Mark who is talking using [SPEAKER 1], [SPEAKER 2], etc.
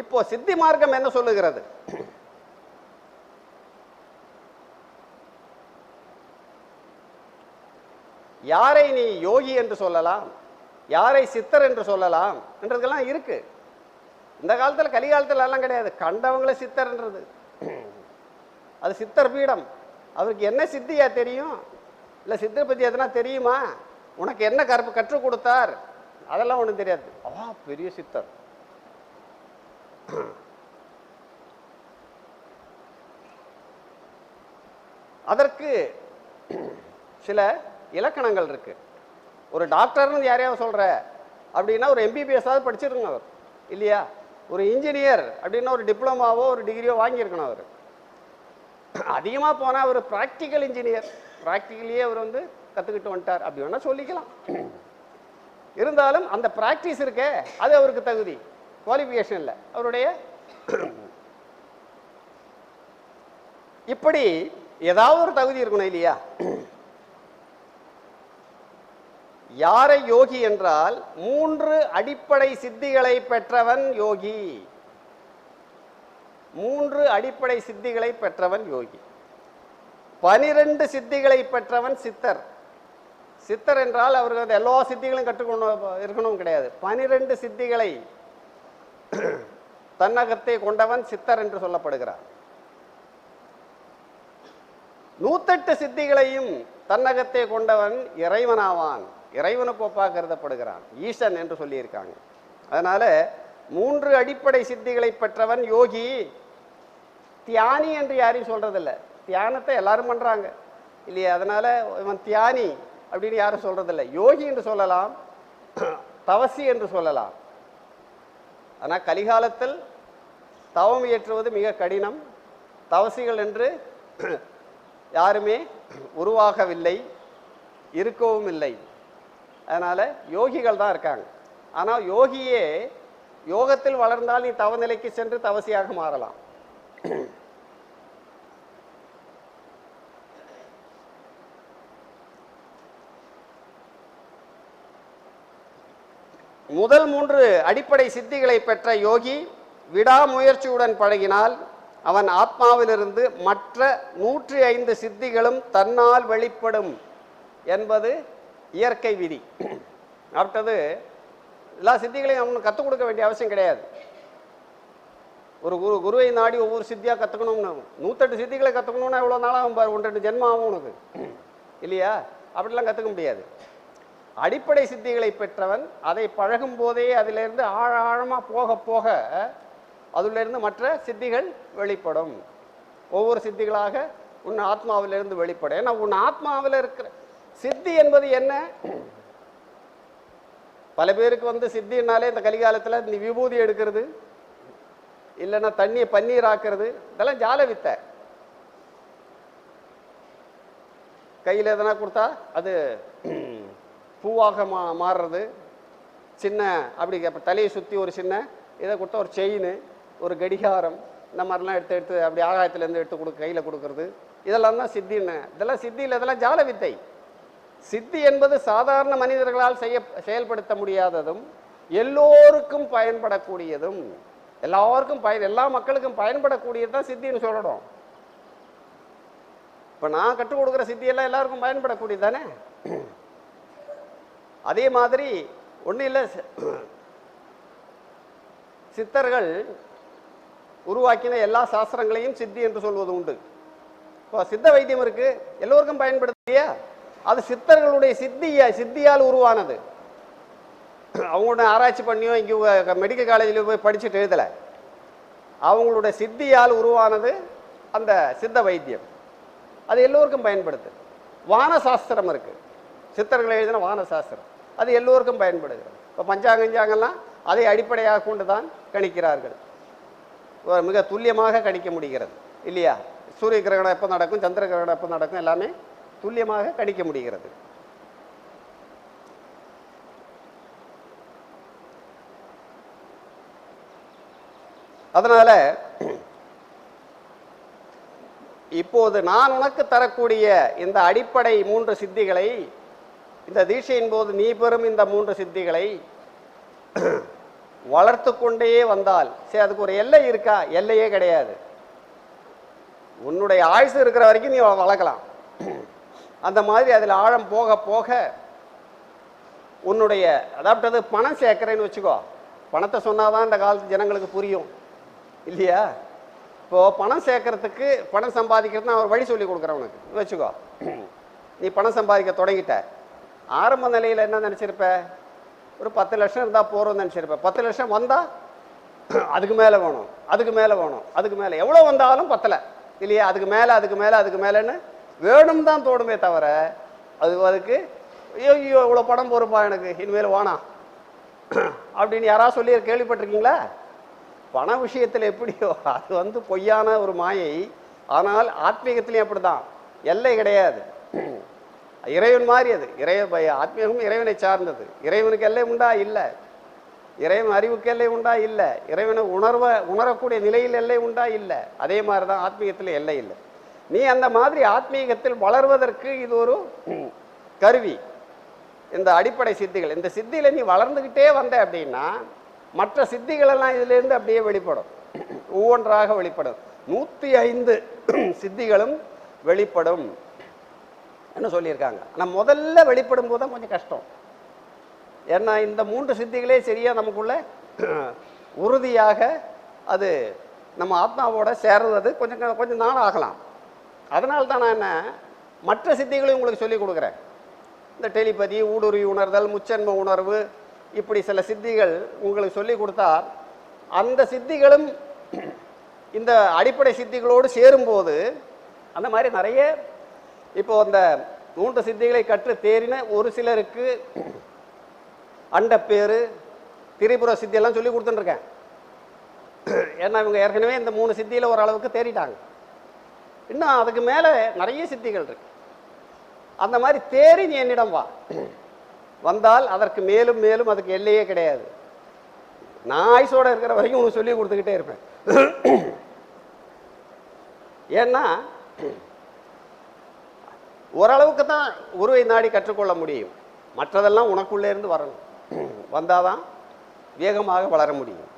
[SPEAKER 1] இப்போ சித்தி மார்க்கம் என்ன சொல்லுகிறது? யாரை நீ யோகி என்று சொல்லலாம் யாரை சித்தர் என்று சொல்லலாம் என்றதுக்கெல்லாம் இருக்கு. இந்த காலத்துல கலிகாலத்துல எல்லாம் கிடையாது. கண்டவங்கள சித்தர்ன்றது. அது சித்தர் பீடம். அவருக்கு என்ன சித்தியா தெரியும்? இல்ல சித்தர் பத்தி எதனா தெரியுமா? உனக்கு என்ன கற்பு கற்றுக் கொடுத்தார்? அதெல்லாம் ஒன்றும் தெரியாது. ஆ பெரிய சித்தர். அதற்கு சில இலக்கணங்கள் இருக்கு. ஒரு டாக்டர்னு யாரையாவது சொல்கிற அப்படின்னா ஒரு எம்பிபிஎஸ்ஸாவது படிச்சிருக்கணும் அவர். இல்லையா? ஒரு இன்ஜினியர் அப்படின்னா ஒரு டிப்ளமாவோ ஒரு டிகிரியோ வாங்கியிருக்கணும் அவர். அதிகமாக போனால் அவர் ப்ராக்டிக்கல் இன்ஜினியர் ப்ராக்டிக்கலியே அவர் வந்து கற்றுக்கிட்டு வந்துட்டார். அப்படி வேணால் சொல்லிக்கலாம். இருந்தாலும் அந்த ப்ராக்டிஸ் இருக்கே அது அவருக்கு தகுதி. குவாலிஃபிகேஷன் இல்லை. அவருடைய இப்படி ஏதாவது ஒரு தகுதி இருக்கணும் இல்லையா? யாரை யோகி என்றால் மூன்று அடிப்படை சித்திகளை பெற்றவன் யோகி. மூன்று அடிப்படை சித்திகளை பெற்றவன் யோகி. பனிரெண்டு சித்திகளை பெற்றவன் சித்தர். சித்தர் என்றால் அவர்கள் எல்லா சித்திகளும் கற்றுக்கொண்டு இருக்கணும் கிடையாது. பனிரெண்டு சித்திகளை தன்னகத்தை கொண்டவன் சித்தர் என்று சொல்லப்படுகிறார். நூத்தெட்டு சித்திகளையும் தன்னகத்தை கொண்டவன் இறைவனாவான். இறைவனுக்கு ஒப்பாக கருதப்படுகிறான். ஈசன் என்று சொல்லியிருக்காங்க. அதனால மூன்று அடிப்படை சித்திகளை பெற்றவன் யோகி. தியானி என்று யாரையும் சொல்றதில்ல. தியானத்தை எல்லாரும் பண்றாங்க. இல்லையா? அதனால இவன் தியானி அப்படின்னு யாரும் சொல்றதில்ல. யோகி என்று சொல்லலாம். தவசி என்று சொல்லலாம். ஆனால் கலிகாலத்தில் தவம் இயற்றுவது மிக கடினம். தவசிகள் என்று யாருமே உருவாகவில்லை இருக்கவும் இல்லை. அதனால் யோகிகள் தான் இருக்காங்க. ஆனால் யோகியே யோகத்தில் வளர்ந்தால் நீ தவநிலைக்கு சென்று தவசியாக மாறலாம். முதல் மூன்று அடிப்படை சித்திகளை பெற்ற யோகி விடாமுயற்சியுடன் பழகினால் அவன் ஆத்மாவிலிருந்து மற்ற நூற்றி ஐந்து சித்திகளும் தன்னால் வெளிப்படும் என்பது இயற்கை விதி. அடுத்தது எல்லா சித்திகளையும் அவனுக்கு கற்றுக் கொடுக்க வேண்டிய அவசியம் கிடையாது. ஒரு குரு குருவை நாடி ஒவ்வொரு சித்தியாக கற்றுக்கணும்னு நூற்றெட்டு சித்திகளை கற்றுக்கணும்னா எவ்வளோ நாளாகும் பாரு ஒன்று ரெண்டு ஜென்மம் ஆகும் உனக்கு. இல்லையா? அப்படிலாம் கற்றுக்க முடியாது. அடிப்படை சித்திகளை பெற்றவன் அதை பழகும் போதே அதிலிருந்து ஆழ ஆழமாக போக போக அதிலிருந்து மற்ற சித்திகள் வெளிப்படும். ஒவ்வொரு சித்திகளாக உன் ஆத்மாவிலிருந்து வெளிப்படும். ஏன்னா உன் ஆத்மாவில் இருக்கிற சித்தி என்பது என்ன? பல பேருக்கு வந்து சித்தினாலே இந்த கலிகாலத்தில் நீ விபூதி எடுக்கிறது இல்லைன்னா தண்ணியை பன்னீர் ஆக்குறது இதெல்லாம் ஜால வித்தை. கையில் எதனா கொடுத்தா அது பூவாக மா மாறுறது. சின்ன அப்படி அப்போ தலையை சுற்றி ஒரு சின்ன இதை கொடுத்தா ஒரு செயின் ஒரு கடிகாரம் இந்த மாதிரிலாம் எடுத்து எடுத்து அப்படி ஆகாயத்துலேருந்து எடுத்து கொடுக்க கையில் கொடுக்கறது. இதெல்லாம் தான் சித்தின்னு இதெல்லாம் சித்தியில் இதெல்லாம் ஜால வித்தை. சித்தி என்பது சாதாரண மனிதர்களால் செய்ய செயல்படுத்த முடியாததும் எல்லோருக்கும் பயன்படக்கூடியதும் எல்லாருக்கும் பயன் எல்லா மக்களுக்கும் பயன்படக்கூடியது தான் சித்தின்னு சொல்லணும். இப்போ நான் கற்றுக் கொடுக்குற சித்தியெல்லாம் எல்லாருக்கும் பயன்படக்கூடியது தானே? அதே மாதிரி ஒன்றும் இல்லை சித்தர்கள் உருவாக்கின எல்லா சாஸ்திரங்களையும் சித்தி என்று சொல்வது உண்டு. இப்போ சித்த வைத்தியம் இருக்குது எல்லோருக்கும் பயன்படுத்தியா? அது சித்தர்களுடைய சித்தியா சித்தியால் உருவானது. அவங்களோட ஆராய்ச்சி பண்ணியோ இங்கே மெடிக்கல் காலேஜில் போய் படிச்சுட்டு எழுதலை. அவங்களோட சித்தியால் உருவானது அந்த சித்த வைத்தியம். அது எல்லோருக்கும் பயன்படுத்து வான சாஸ்திரம் இருக்குது சித்தர்கள் எழுதின வான சாஸ்திரம் அது எல்லோருக்கும் பயன்படுகிறது. இப்போ பஞ்சாங்கஞ்சாங்கெல்லாம் அதை அடிப்படையாக கொண்டு தான் கணிக்கிறார்கள் மிக துல்லியமாக கணிக்க முடிகிறது. இல்லையா? சூரிய கிரகணம் எப்போ நடக்கும் சந்திர கிரகணம் எப்போ நடக்கும் எல்லாமே துல்லியமாக கணிக்க முடிகிறது. அதனால இப்போது நான் உனக்கு தரக்கூடிய இந்த அடிப்படை மூன்று சித்திகளை இந்த தீட்சையின் போது நீ பெறும் இந்த மூன்று சித்திகளை வளர்த்து கொண்டே வந்தால் சரி அதுக்கு ஒரு எல்லை இருக்கா? எல்லையே கிடையாது. உன்னுடைய ஆயுசு இருக்கிற வரைக்கும் நீ வளர்க்கலாம். அந்த மாதிரி அதில் ஆழம் போக போக உன்னுடைய அதாவது பணம் சேர்க்குறேன்னு வச்சுக்கோ பணத்தை சொன்னாதான் இந்த காலத்து ஜனங்களுக்கு புரியும். இல்லையா? இப்போ பணம் சேர்க்கறதுக்கு பணம் சம்பாதிக்கிறது நான் ஒரு வழி சொல்லி கொடுக்குறேன் உனக்கு. வச்சுக்கோ. நீ பணம் சம்பாதிக்க தொடங்கிட்ட. ஆரம்ப நிலையில் என்ன நினச்சிருப்ப? ஒரு பத்து லட்சம் இருந்தால் போகிறோம்னு நினச்சிருப்பேன் பத்து லட்சம் வந்தால் அதுக்கு மேலே வேணும் அதுக்கு மேலே வேணும் அதுக்கு மேலே. எவ்வளோ வந்தாலும் பத்தலை. இல்லையா? அதுக்கு மேலே அதுக்கு மேலே அதுக்கு மேலேன்னு வேணும் தான் தோணுமே தவிர அது அதுக்கு ஐயோ ஐயோ இவ்வளோ படம் போகிறப்பா எனக்கு இனிமேல் வானா அப்படின்னு யாராவது சொல்லி கேள்விப்பட்டிருக்கீங்களா? பண விஷயத்தில் எப்படியோ அது வந்து பொய்யான ஒரு மாயை. ஆனால் ஆத்மீகத்திலையும் அப்படிதான் எல்லை கிடையாது. இறைவன் மாதிரி அது. இறைய ஆத்மீகம் இறைவனை சார்ந்தது. இறைவனுக்கு எல்லை உண்டா? இல்லை. இறைவன் அறிவுக்கு எல்லை உண்டா? இல்லை. இறைவனை உணர்வ உணரக்கூடிய நிலையில் எல்லை உண்டா? இல்லை. அதே மாதிரி தான் ஆத்மீகத்தில் எல்லை இல்லை. நீ அந்த மாதிரி ஆத்மீகத்தில் வளர்வதற்கு இது ஒரு கருவி. இந்த அடிப்படை சித்திகள். இந்த சித்தியில் நீ வளர்ந்துக்கிட்டே வந்த அப்படின்னா மற்ற சித்திகள் எல்லாம் அப்படியே வெளிப்படும். ஒவ்வொன்றாக வெளிப்படும். நூற்றி ஐந்து சித்திகளும் வெளிப்படும். சொல்லியிருக்காங்க? ஆனால் முதல்ல வெளிப்படும் போது தான் கொஞ்சம் கஷ்டம். ஏன்னா இந்த மூன்று சித்திகளே சரியாக நமக்குள்ள உறுதியாக அது நம்ம ஆத்மாவோட சேர்றது கொஞ்சம் கொஞ்சம் நாள் ஆகலாம். அதனால தான் நான் என்ன மற்ற சித்திகளையும் உங்களுக்கு சொல்லிக் கொடுக்குறேன். இந்த டெலிபதி ஊடுருவி உணர்தல் முச்சன்ம உணர்வு இப்படி சில சித்திகள் உங்களுக்கு சொல்லி கொடுத்தா அந்த சித்திகளும் இந்த அடிப்படை சித்திகளோடு சேரும்போது அந்த மாதிரி நிறைய இப்போ அந்த மூன்று சித்திகளை கற்று தேறின ஒரு சிலருக்கு அண்டப்பேரு திரிபுர சித்தியெல்லாம் சொல்லி கொடுத்துட்டுருக்கேன். ஏன்னா இவங்க ஏற்கனவே இந்த மூணு சித்தியில் ஓரளவுக்கு தேறிட்டாங்க. இன்னும் அதுக்கு மேலே நிறைய சித்திகள் இருக்கு. அந்த மாதிரி தேறி நீ என்னிடம் வா. வந்தால் அதற்கு மேலும் மேலும் அதுக்கு எல்லையே கிடையாது. நான் ஆயுசோட இருக்கிற வரைக்கும் உனக்கு சொல்லி கொடுத்துக்கிட்டே இருப்பேன். ஏன்னா ஓரளவுக்கு தான் உருவை நாடி கற்றுக்கொள்ள முடியும். மற்றதெல்லாம் உனக்குள்ளே இருந்து வரணும். வந்தாதான் வேகமாக வளர முடியும்.